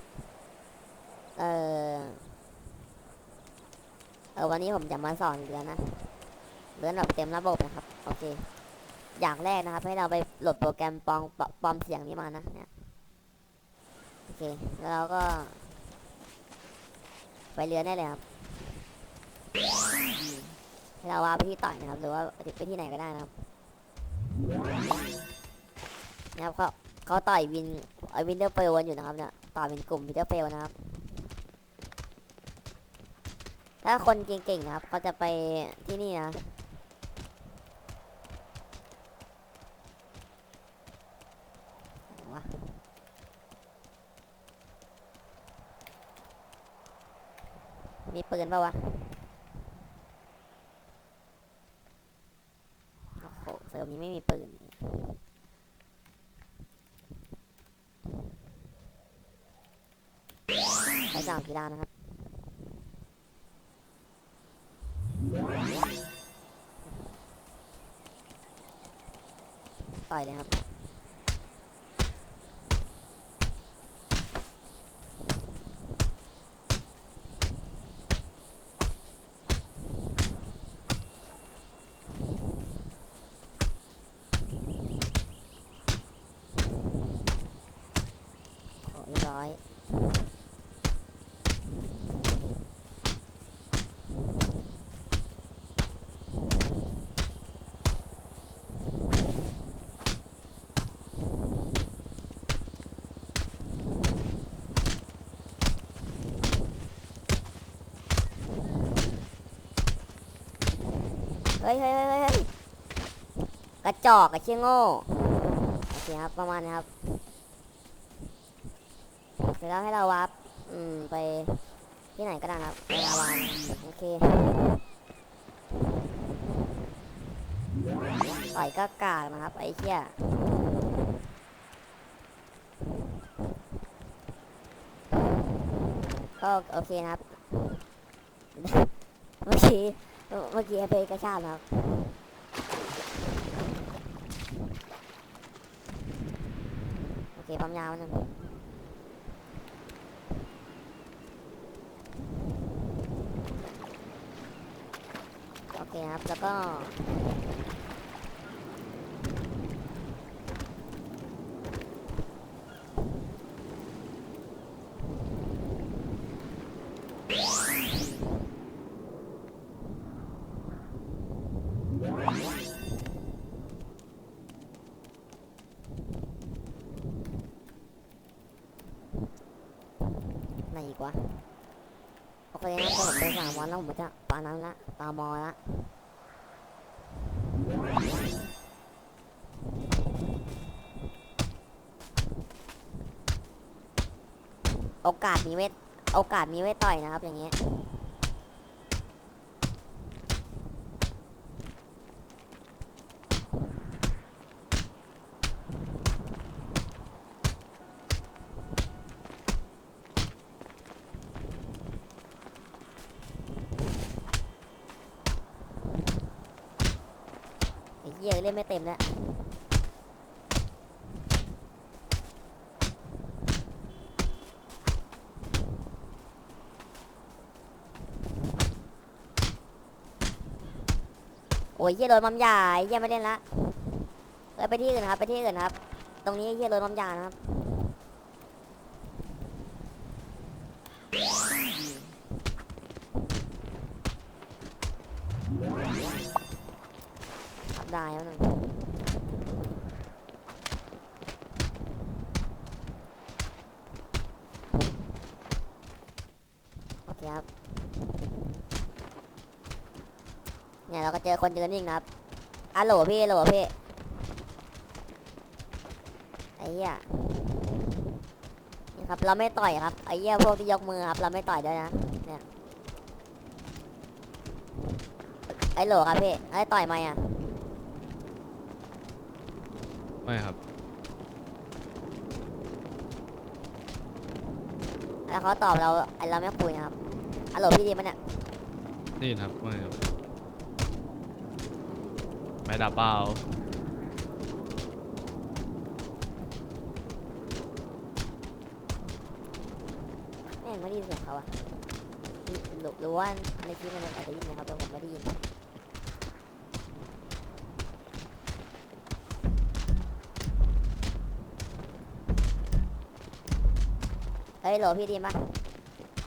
ับเออเออวันนี้ผมจะมาสอนเรือนนะเรือนแบบเต็มระบบนะครับ โอเค อย่างแรกนะครับ ให้เราไปโหลดโปรแกรมปลอมปลอมเสียงนี้มานะเนี่ยโอเค แล้วเราก็ ไปเรือนได้เลยครับให้เราว่าไปที่ต่อยนะครับ หรือว่าไปที่ไหนก็ได้นะครับนะครับเขาเขาต่อยวินไอวินเดอร์เฟลกันอยู่นะครับเนี่ย ต่อเป็นกลุ่มวิเดอร์เฟลนะครับ ถ้าคนเก่งๆนะครับ เขาจะไปที่นี่นะวะมีปืนปะวะโอ้โหเซิร์ฟนี้ไม่มีปืน ไปสามกีฬานะครับต่อยเลยครับโอ้ยบร้อย ฮ้ยเฮ้ยเฮ้ยเฮ้ยกระจอกกระเชี่ยงโง่โอเคครับประมาณนี้ครับเสร็จแล้วให้เราวับอืมไปที่ไหนก็ได้ครับไปลาวานโอเคต่อยก็กากนะครับไอ้เหี้ยก็โอเคนะครับเมื่อกี้ เมื่อกี้เพลกระชากครับ โอเคความยาวหนึ่งโอเคครับ แล้วก็ ไหนอีกวะโอเคนะผมไปสามวันแล้วผมจะปานั้นละตามอละโอกาสมีเวทโอกาสมีไว้ต่อยนะครับอย่างเงี้ย เหี้ยเล่นไม่เต็มแล้วโอ้ยเหี้ยโดนมัมยาเยี่ยไม่เล่นละเอ้ยไปที่อื่นครับ ไปที่อื่นครับ ตรงนี้เยี่ยโดนมัมยานะครับ ขับได้แล้วหนึ่งโอเคครับ เนี่ยเราก็เจอคนยืนนิ่งนะครับอะโหลพี่โหลพี่ ไอ้เหี้ยนี่ครับ เราไม่ต่อยครับ ไอ้เหี้ยพวกที่ยกมือครับ เราไม่ต่อยด้วยนะ เนี่ย ไอ้โหลครับพี่ ไอ้ต่อยไหมอะ ไม่ครับ แล้วเขาตอบเราไอเราไม่คุยนะครับอัลโหลพี่ดีมันเนี่ยนี่ครับไม่ครับ ไม่ดับเปล่าโม่งไม่ได้ยินเสียงเขาอะหรือหรือว่าในคลิปมันอาจจะได้ยินนะครับแต่ผมไม่ได้ยิน เฮ้ยโหลพี่ดีมปะ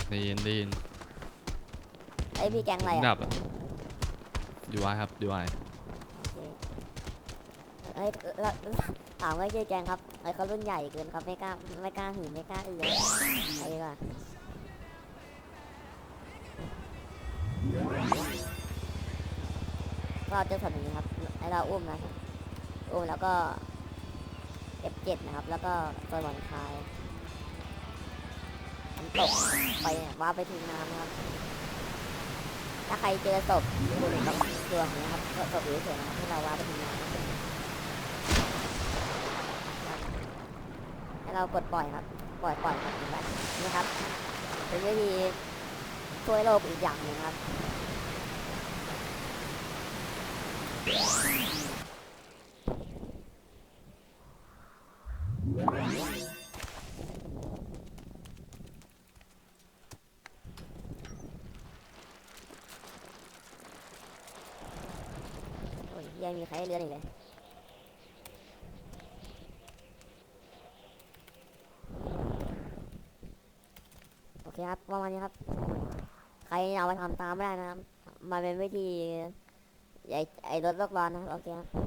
ได้ยินได้ยินเฮ้ยพี่แกงอะไรอะดับอะดีวายครับดีวายโอเคเฮ้ยแล้วถามว่าชื่อแกงครับเฮ้ยเขารุ่นใหญ่เกินครับไม่กล้าไม่กล้าหืนไม่กล้าอือไปดีกว่าก็จะสอนอย่างนี้ครับให้เราอุ้มนะอุ้มแล้วก็ F7 นะครับ แล้วก็ตัวหมอนคลายน้ำ ตกไปว่าไปทิ้งน้ำนะครับ ถ้าใครเจอศพอยู่ในกระบะตัวองนี้ยครับก็ศพอยู่เฉยๆนะครับให้เราว่าไปทิ้งน้ำให้เรากดปล่อยครับ ปล่อยปล่อยครับนี่ครับเป็นวิธีช่วยโลกอีกอย่างหนึ่งครับ ยังมีใครให้เลือนอีกเลยโอเคครับประมาณนี้ครับ ใครเอาไปทำตามไม่ได้นะครับ มันเป็นวิธีไอ้ไอ้รถโลกร้อนนะโอเคครับ